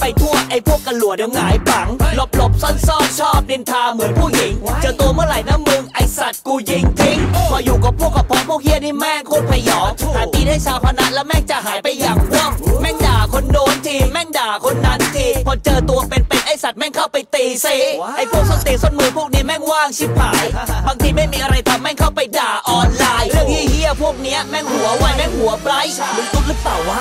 ไปทั่วไอ้พวกกันหลัวเดี๋ยวหงายปัง หลบหลบซ่อนซ่อนชอบดินทาเหมือนผู้หญิง เจอตัวเมื่อไหร่นะมึงไอ้สัตว์กูยิงทิ้ง พออยู่กับพวกกับพอพวกเฮียนี่แม่งโคตรพยองหาตีนให้ชาวพนันแล้วแม่งจะหายไปอย่างว่องแม่งด่าคนโดนทีแม่งด่าคนนั้นทีพอเจอตัวเป็นเป็นไอ้สัตว์แม่งเข้าไปตีซีไอ้พวกส้นตีนส้นมือพวกนี้แม่งว่างชิบหาย บางทีไม่มีอะไรทำแม่งเข้าไปด่าออนไลน์ เรื่องเฮี้ยๆพวกเนี้ยแม่งหัวไวแม่งหัวไบรท์มึงตุ๊ดหรือเปล่าวะ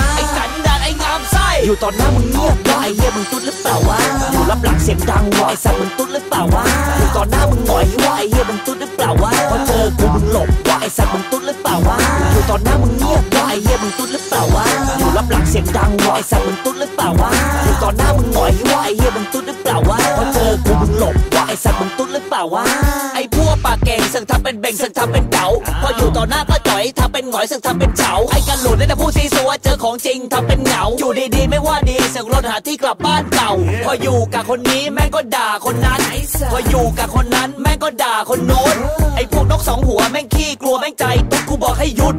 อยู่ตอนหน้ามึงเงียบวะไอ้เหี้ยมึงตุ๊ดหรือเปล่าวะอยู่รับหลังเสียงดังวะไอ้สัตว์มึงตุ๊ดหรือเปล่าวะอยู่ตอนหน้ามึงหงอยวะไอ้เหี้ยมึงตุ๊ดหรือเปล่าวะพอเจอกูมึงหลบวะไอ้สัตว์มึงตุ๊ดหรือเปล่าวะอยู่ตอนหน้ามึงเงียบวะไอ้เหี้ยมึงตุ๊ดหรือเปล่าวะอยู่รับหลังเสียงดังวะไอ้สัตว์มึงตุ๊ดหรือเปล่าวะอยู่ตอนหน้ามึงหงอยวะไอ้เหี้ยมึงตุ๊ดหรือเปล่าวะพอเจอกูมึงหลบวะไอ้สัตว์มึงตุ๊ดหรือเปล่าวะไอ้ ปากเก่งสึกทำเป็นเบ่งสึกทำเป็นเก๋าพออยู่ต่อหน้าก็จ่อยทำเป็นหงอยสึกทำเป็นเฉาไอ้กันหลุดได้แต่พูดซีซัวเจอของจริงทำเป็นเหงาอยู่ดีๆไม่ว่าดีเสึกรถหาที่กลับบ้านเก่า พออยู่กับคนนี้แม่งก็ด่าคนนั้นพออยู่กับคนนั้นแม่งก็ด่าคนโน้นไอ้พวกนกสองหัวแม่งขี้กลัวแม่งใจตุ๊กกูบอกให้หยุด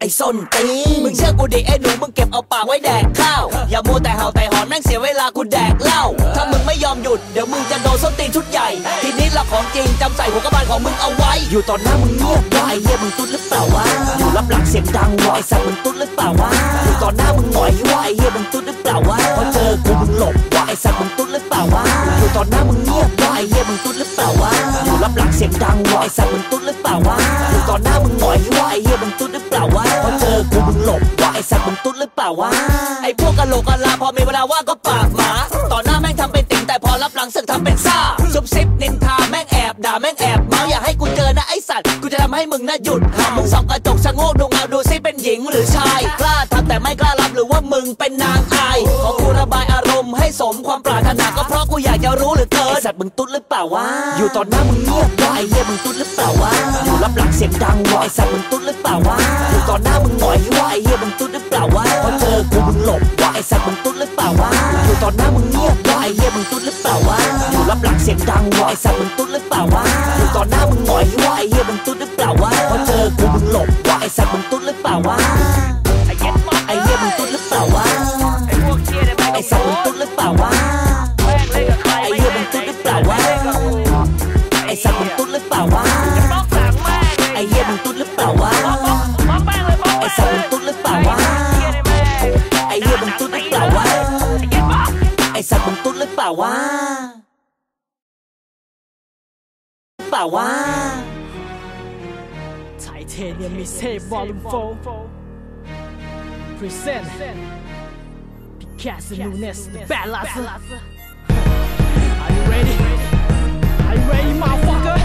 ไอ้ส้นตีนมึงเชื่อกูดิไอ้หนูมึงเก็บเอาปากไว้แดกข้าว อย่าโมัวแต่เห่าแต่หอนแม่งเสียเวลากูแดกเหล้า ถ้ามึงไม่ยอมหยุด เดี๋ยวมึงจะโดนส้นตีนชุดใหญ่ ทีนี้ละของจริงจำใส่หัวกระบาลของมึงเอาไว้ อยู่ตอนหน้ามึงเงียบวะไอ้เหี้ยมึงตุ๊ดหรือเปล่าวะ อยู่รับหลังเสียงดังวะไอ้สัตว์มึงตุ๊ดหรือเปล่าวะ อยู่ตอนหน้ามึงหงอยวะไอ้เหี้ยมึงตุ๊ดหรือเปล่าวะ พอเจอกูมึงหลบวะไอ้สัตว์มึงตุ๊ดหรือเปล่าวะ อยู่ตอนหน้ามึงเงียบวะไอ้เหี้ยมึงตุ๊ดหรือเปล่าวะ อยู่รับหลังเสียงดังวะไอ้สัตว์มึงตุ๊ดหรือเปล่าวะ อยู่ตอนหน้ามึงหงอยวะไอ้เหี้ยมึงตุ๊ดหรือเปล่าวะพอเจอกูมึงหลบวะไอสัตว์มึงตุ๊ดหรือเปล่าวะไอพวกกะโหลกกะลาพอมีเวลาว่างก็ปากหมาต่อหน้าแม่งทำเป็นติ่งแต่พอรับหลังสึกทำเป็นซ่าซุบซิบนินทาแม่งแอบด่าแม่งแอบเมาอย่าให้กูเจอนะไอสัตว์กูจะทำให้มึงน่าหยุดหามึงส่องกระจกชะโงกดูเงาดูซิเป็นหญิงหรือชายกล้าทำแต่ไม่กล้ารับหรือว่ามึงเป็นนางอายขอกูระบายอารมณ์ให้สมความปรารถนาก็เพราะกูอยากจะรู้หลือ มึงตุ๊ดหรือเปล่าวะ อยู่ตอนหน้ามึงเงียบวะไอ้เหี้ยมึงตุ๊ดหรือเปล่าวะ อยู่รับหลังเสียงดังวะไอ้สัตว์มึงตุ๊ดหรือเปล่าวะ อยู่ตอนหน้ามึงหงอยวะไอ้เหี้ยมึงตุ๊ดหรือเปล่าวะ พอเจอกูมึงหลบวะไอ้สัตว์มึงตุ๊ดหรือเปล่าวะ อยู่ตอนหน้ามึงเงียบวะไอ้เหี้ยมึงตุ๊ดหรือเปล่าวะ อยู่รับหลังเสียงดังวะไอ้สัตว์มึงตุ๊ดหรือเปล่าวะ สัตว์มึงตุ๊ดหรือเปล่าวะเปล่าวะไทเทเนียมมีเซฟวอลลุ่มโฟพรีเซนต์พิกาสนูเนสเดอะแบลัส Are you ready? Are you ready, motherfucker?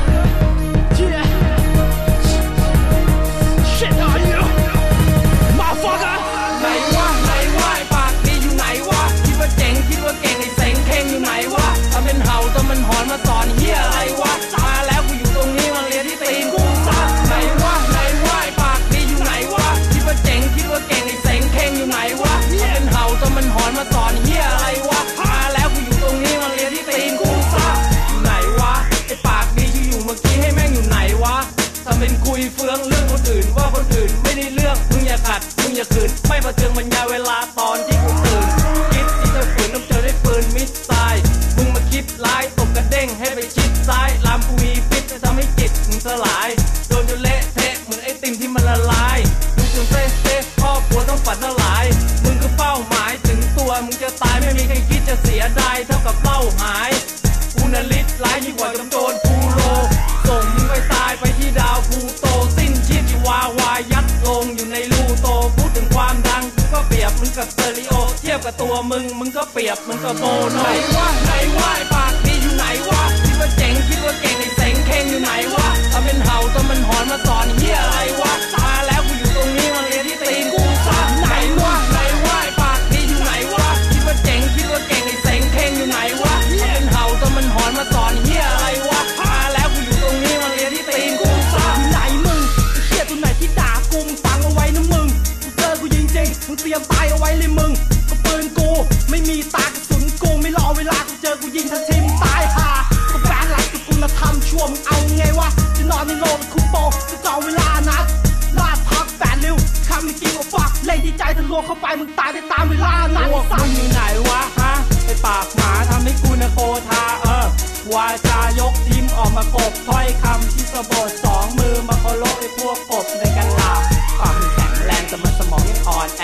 วเข้าไปมึงตายไปตามเวลานั่นพวกสัมึงอยู่ไหนวะฮะไอปากหมาทำให้กูนะโกธาเออวาจายกทิมออกมากบถ้อยคำที่สะบดสองมือมาเคารพไอพวกกบในกันหลาบปากมึงแข็งแรงแต่มันสมองยังอ่อนแอ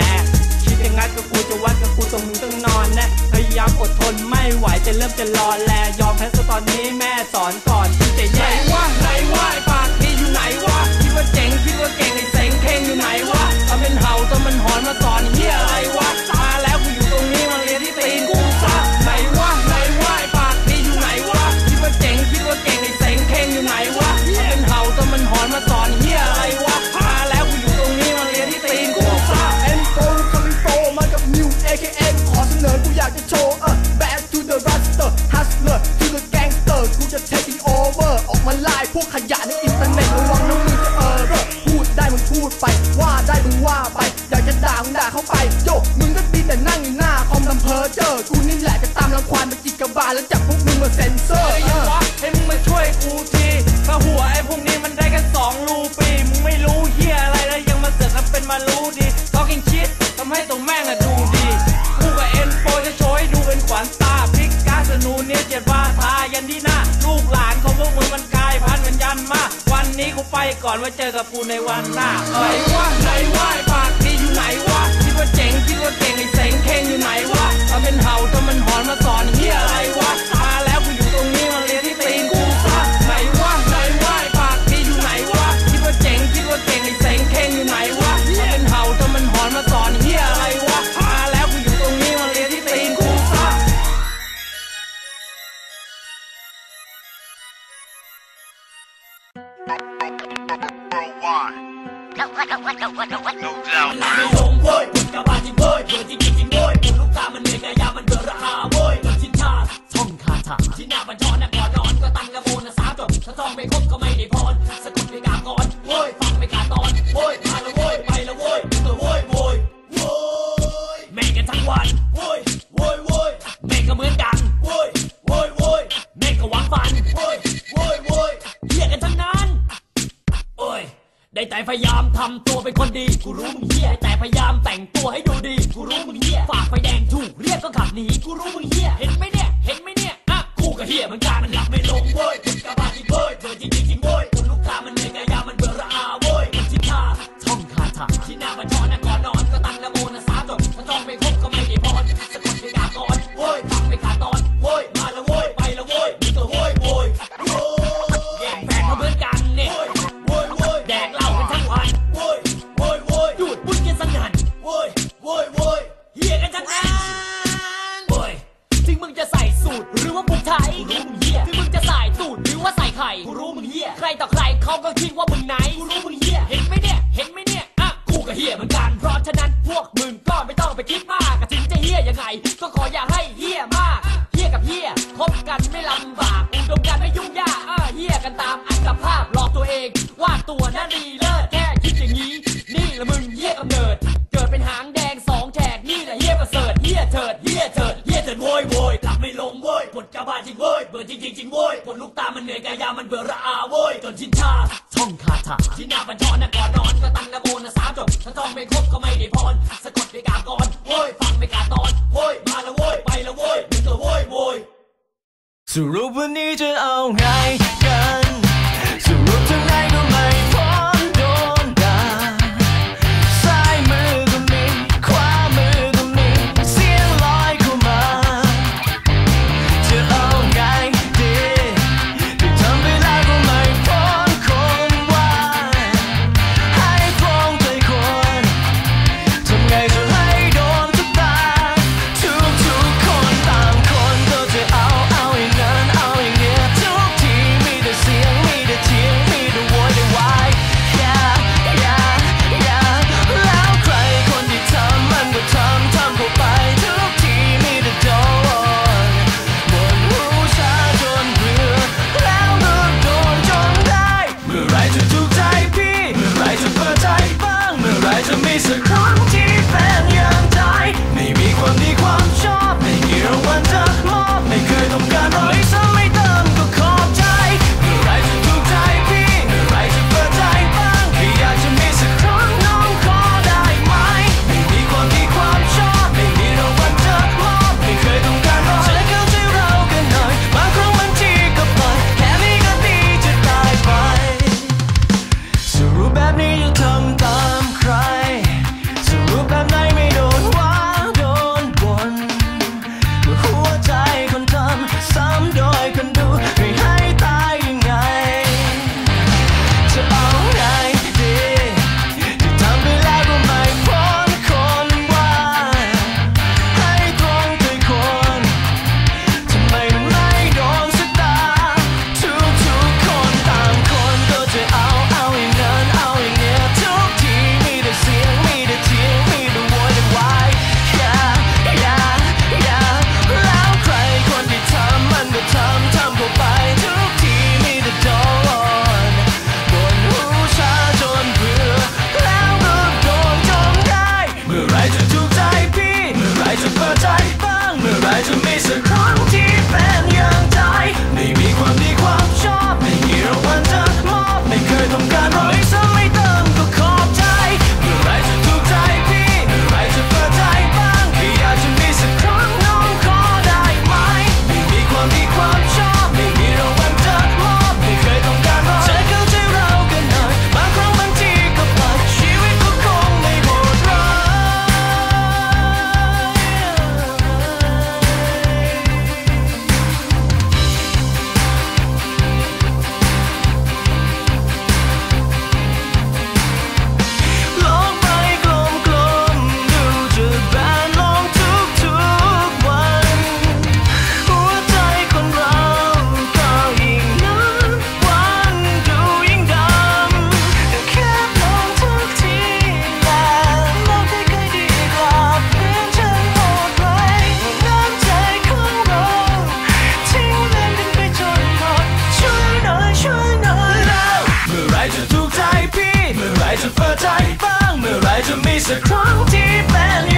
คิดอย่างงั้นก็กูจะวัดกับกูตรงมึงต้องนอนแนะพยายามอดทนไม่ไหวจะเริ่มจะรอแลยอมแพ้ซะตอนนี้แม่สอนก่อน กูไปก่อนว่าเจอกับกูในวันหน้าไหนวะไหนวะปากดีอยู่ไหนวะคิดว่าเจ๋งคิดว่าเก่งไอ้เสงเข่งอยู่ไหนวะทำเป็นเห่าทำมันหอนมาสอนเฮียอะไรวะำตัวเป็นคนดีกูรู้มึง ตรหรือว่าผูกไทยกูรู้มึงเฮี้ยถึงมึงจะใส่สูตรหรือว่าใส่ไข่กูรู้มึงเฮี้ยใครต่อใครเขาก็คิดว่ามึงไหนกูรู้มึงเฮี้ยเห็นไหมเนี่ยเห็นไหมเนี่ยอะกูก็เฮี้ยเหมือนกันเพราะฉะนั้นพวกมึงก็ไม่ต้องไปคิดมากถึงจะเฮี้ยยังไงก็ขออย่าให้เฮี้ยมากเฮี้ยกับเฮี้ยคบกันไม่ลำบากอุดมกันไม่ยุ่งยากอะเฮี้ยกันตามอัตภาพหลอกตัวเองว่าตัวน่าดีเลิศแค่คิดอย่างนี้ นี่แหละมึงเฮี้ยกำเนิด เกิดเป็นหางแดงสองแฉกนี่แหละเฮี้ยประเสริฐเฮี้ยเถิดเฮี้ยเถิด เบื่อจริงจริงจริงโว้ยปวดลูกตามันเหนื่อยกายามันเบื่อระอาโว้ยจนชินชาท่องคาถาที่หน้าบัญชรนะก่อนนอนก็ตั้งนะโมนะสามจบถ้าท่องไม่ครบก็ไม่ได้พรสะกดไม่กาก่อนโว้ยฟังไม่ก้าตอนโว้ยมาละโว้ยไปละโว้ยมึงก็โว้ยโวยสรุปวันนี้จะเอาไงกันางเมื่อไ